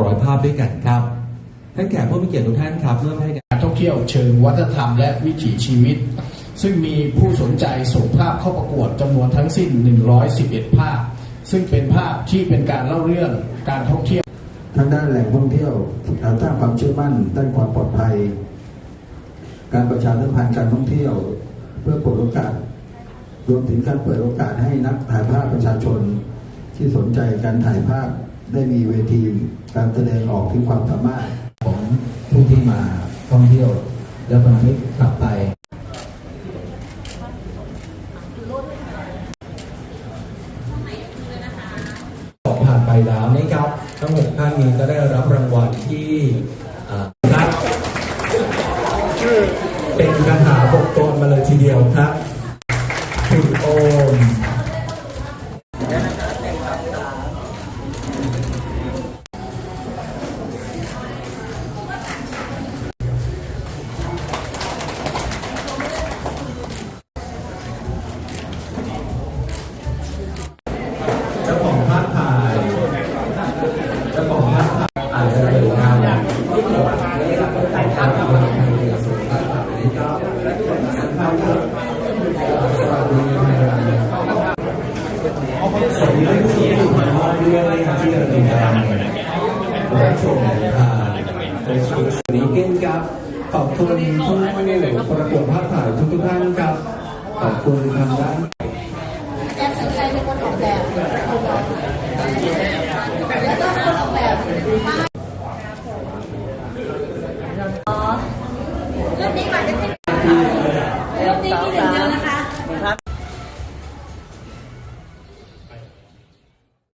ร้อยภาพด้วยกันครับท่านแขกผู้มีเกียรติทุกท่านครับเริ่มให้การการท่องเที่ยวเชิงวัฒนธรรมและวิถีชีวิต ซึ่งมีผู้สนใจส่งภาพเข้าประกวดจำนวนทั้งสิ้น 111 ภาพ ซึ่งเป็นภาพที่เป็นการเล่าเรื่องการท่องเที่ยวทางด้านแหล่งท่องเที่ยวการสร้างความเชื่อมั่น ด้านความปลอดภัย การประชาสัมพันธ์การท่องเที่ยว เพื่อเปิดโอกาส รวมถึงการเปิดโอกาสให้นักถ่ายภาพประชาชนที่สนใจการถ่ายภาพ ได้มีเวทีการแสดงออกถึงความสามารถของผู้ที่มาท่องเที่ยว และพาณิชย์กลับไปผ่านไปแล้วนะครับทั้งหกท่านนี้ก็ได้รับรางวัลที่อ่าครับเป็นคาถาบทกลมาเลยทีเดียวครับคุณโอม มาด้วยที่เราติดตามรับชมผ่านเฟซบุ๊กสวัสดีเก้นครับขอบคุณผู้ประกวดภาพถ่ายทุกๆท่านครับขอบคุณทางด้านแอปสนใจเป็นคนออกแบบ